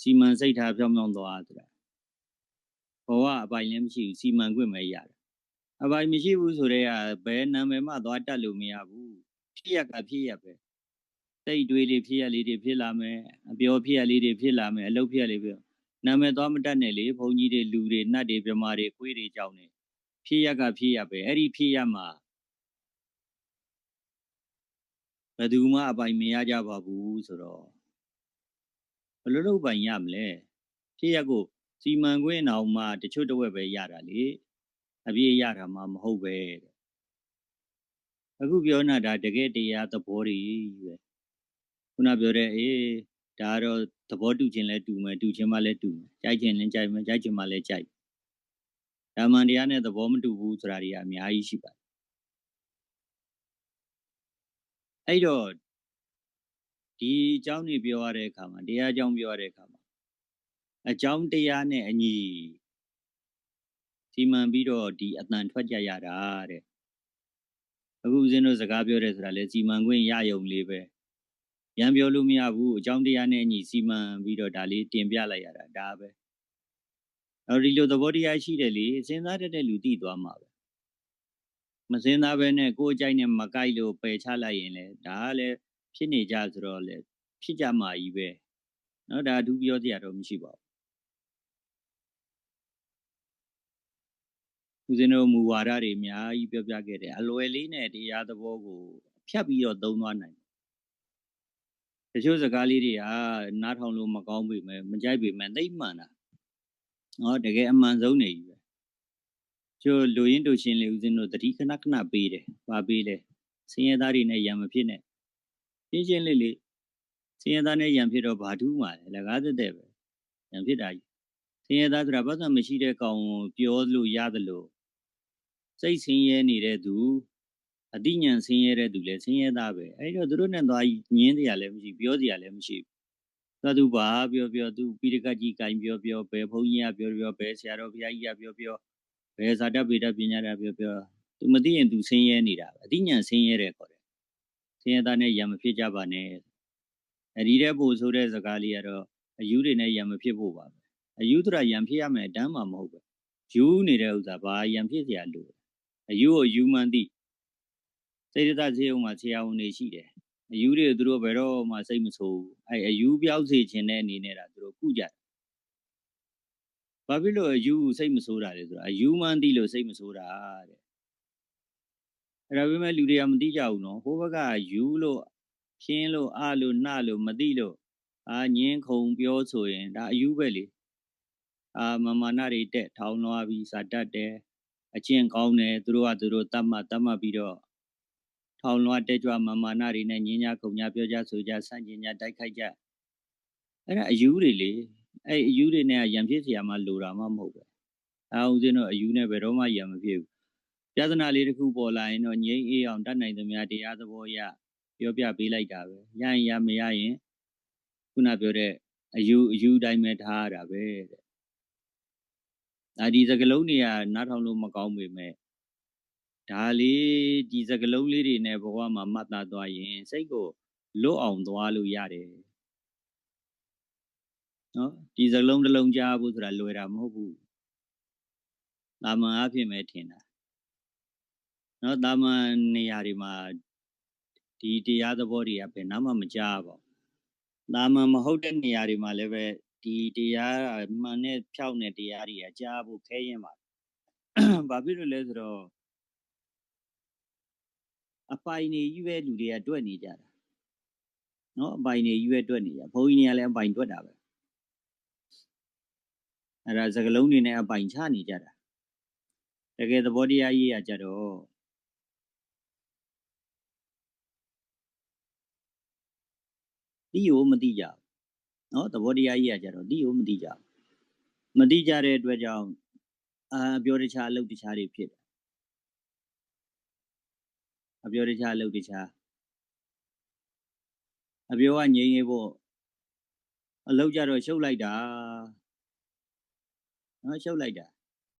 စီမံစိတ်ထားပြောင်းပြောင်းသွားဆိုတာဘဝအပိုင်လည်းမရှိဘူးစီမံခွင့်ပဲရတယ်အပိုင်မရှိဘူးဆိုတော့ဘယ်နာမည်မှသွားတတ်လို့မရဘူးဖြစ်ရကဖြစ်ရပဲစိတ်တွေးလေးဖြစ်ရလေးတွေဖြစ်လာမယ်အပျော်ဖြစ်ရလေးတွေဖြစ်လာမယ်အလုပ်ဖြစ်ရလေးဖြစ်နာမည်သွားမတတ်နဲ့လေဘုန်းကြီးတွေလူတွေနတ်တွေမြမာတွေခွေးတွေကြောင်းနေဖြစ်ရကဖြစ်ရပဲအဲ့ဒီဖြစ်ရမှာဘယ်သူမှအပိုင်မရကြပါဘူးဆိုတော့ဘယ် လိုလုပ်ပိုင်ရမလဲဖြစ်ရကိုစီမံခွင့်အောင်မှတချို့တစ်ဝက်ပဲရတာလေအပြည့်ရတာမှမဟုတ်ပဲတဲ့အခုပြောနေတာဒါတကယ်တရားသဘောတွေပဲခုနပြောတဲ့အေးဒါကတော့သဘောတူခြင်းလဲတူမယ်တူခြင်းမှလည်းတူမယ်ကြိုက်ခြင်းလည်းကြိုက်မယ်ကြိုက်ခြင်းမှလည်းကြိုက်ဓမ္မတရားနဲ့သဘောမတူဘူးဆိုတာတွေကအများကြီးရှိပါတယ်အဲ့တော့ ဒီအကြောင်းတွေပြောရတဲ့အခါမှာတရားအကြောင်းပြောရတဲ့အခါမှာအကြောင်းတရားနဲ့အညီစီမံပြီးတော့ဒီအတန်ထွက်ကြရတာတဲ့အခုဦးဇင်းတို့စကားပြောတယ်ဆိုတာလေစီမံခွင့်ရယုံလေးပဲရံပြောလို့မရဘူးအကြောင်းတရားနဲ့အညီစီမံပြီးတော့ဒါလေးတင်ပြလိုက်ရတာဒါပဲအော်ဒီလိုသဘောတရားရှိတယ်လေစဉ်းစားတတ်တဲ့လူသိသွားမှာပဲမစဉ်းစားဘဲနဲ့ကိုယ်အကြိုက်နဲ့မကိုက်လို့ပယ်ချလိုက်ရင်လေဒါကလည်း ဖြစ်နေကြဆိုတော့လေဖြစ်ကြမှာကြီးပဲเนาะဒါအထူးပြောစရာတော့မရှိပါဘူးဦးဇင်းတို့မူဝါဒတွေအများကြီးပြောပြခဲ့တယ်အလွယ်လေးနဲ့တရားသဘောကိုဖြတ်ပြီးတော့သုံးသွားနိုင်တချို့စကားလေးတွေကနားထောင်လို့မကောင်းပေမဲ့မကြိုက်ပေမဲ့သိမှန်တာဟောတကယ်အမှန်ဆုံးနေပြီပဲကျို့လူရင်းတို့ရှင်လေဦးဇင်းတို့တတိခဏခဏပေးတယ်။ပါပေးလဲ။စင်ရသားတွေနဲ့ရံမဖြစ်နဲ့။ ရှင်းရှင်းလေးလေးစင်ရသားနဲ့ရံဖြစ်တော့ဘာထူးမှလဲ။လကားသက်သက်ပဲ။ရံဖြစ်တာကြီး။စင်ရသားဆိုတာဘာသာမရှိတဲ့ကောင်ကိုပြောလို့ရတယ်လို့စိတ်ဆင်းရဲနေတဲ့သူအတိညာဉ်ဆင်းရဲတဲ့သူလည်းဆင်းရဲသားပဲ။အဲဒီတော့သူတို့နဲ့သွားညင်းတရားလည်းမရှိပြောစရာလည်းမရှိဘူး။သာသူဘာပြောပြောသူပိရကကြီးကင်ပြောပြောဘယ်ဘုန်းကြီးကပြောပြောဘယ်ဆရာတော်ဘုရားကြီးကပြောပြောဘယ်ဇာတဗေဒပညာတာပြောပြောသူမသိရင်သူဆင်းရဲနေတာပဲအတိညာဆင်းရဲတယ်ခေါ်တယ် ဆင်းရဲတာနဲ့ရံမဖြစ်ကြပါနဲ့အဲဒီတဲ့ပို့ဆိုတဲ့စကားလေးကတော့အယူတွေနဲ့ရံမဖြစ်ဖို့ပါပဲအယူတရရံဖြစ်ရမယ်အတမ်းမှမဟုတ်ပဲယူနေတဲ့ဥစ္စာဘာရံဖြစ်เสียလို့အယူကိုယူမှန်သိစေတသာစေုံမှာဆရာဝန်တွေရှိတယ်အယူတွေသူတို့ဘယ်တော့မှစိတ်မဆိုးအဲအယူပြောက်စေခြင်းတဲ့အနေနဲ့ဒါသူတို့ကုကြတယ်ဘာဖြစ်လို့အယူစိတ်မဆိုးတာလဲဆိုတော့အယူမှန်းသိလို့စိတ်မဆိုးတာတဲ့ အဲ့ဒါပေမဲ့လူတွေကမသိကြဘူးနော်ဟိုဘက်ကယူလို့ဖြင်းလို့အလို့နှလို့မသိလို့အာညင်းခုံပြောဆိုရင်ဒါအယူပဲလေအာမမာနတွေတက်ထောင်းလွားပြီးစာတတ်တယ်အကျင့်ကောင်းတယ်သူတို့ကသူတို့တတ်မှတ်တတ်မှတ်ပြီးတော့ထောင်လွှတ်တက်ကြွမမာနာတွေနဲ့ညင်ညာခုံညာပြောကြဆိုကြဆန့်ကျင်ညာတိုက်ခိုက်ကြအဲ့ဒါအယူတွေလေအဲ့အယူတွေနဲ့ရံဖြစ်စရာမှလိုတာမှမဟုတ်ပဲအာဦးဇင်းတို့အယူနဲ့ဘယ်တော့မှရံမဖြစ်ဘူး ပြဿနာလေးတစ်ခုပေါ်လာရင်တော့ငြိမ်းအေးအောင်တတ်နိုင်သမျှတရားသဘောရပြောပြပေးလိုက်တာပဲရရင်ရမရရင်ခုနပြောတဲ့အယူအယူတိုင်းပဲထားရတာပဲတဲ့ဒါဒီစကလုံးတွေကနားထောင်လို့မကောင်းပေမဲ့ဒါလေးဒီစကလုံးလေးတွေနဲ့ဘဝမှာမှတ်သားသွားရင်စိတ်ကိုလွတ်အောင်သွားလို့ရတယ်နော်ဒီစလုံးတစ်လုံးကြားဖို့ဆိုတာလွယ်တာမဟုတ်ဘူးတာမန်အဖြစ်ပဲထင်တာ နော်တာမန်နေရာတွေမှာဒီတရားသဘောတွေကဘယ်နာမှမကြားပါဘူးတာမန်မဟုတ်တဲ့နေရာတွေမှာလည်းပဲဒီတရားမှန်နဲ့ဖြောက်တဲ့တရားတွေကကြားဖို့ခဲရင်ပါဘာဖြစ်လို့လဲဆိုတော့အပိုင်နေကြီးပဲလူတွေကတွက်နေကြတာနော်အပိုင်နေကြီးပဲတွက်နေကြဘုန်းကြီးတွေကလည်းအပိုင်တွက်တာပဲအဲ့ဒါစကလုံးတွေနဲ့အပိုင်ချနေကြတာတကယ်သဘောတရားရေးရကြတော့ တိယမတိကြဘူးနော်သဘောတရားရေးရကြတော့တိယမတိကြဘူးမတိကြတဲ့အတွက်ကြောင့်အာပြောတခြားအလုပ်တခြားတွေဖြစ်တယ်အပြောတခြားအလုပ်တခြားအပြောကငြိမ်းရေးဖို့အလုပ်ကြတော့ရှုပ်လိုက်တာနော်ရှုပ်လိုက်တာ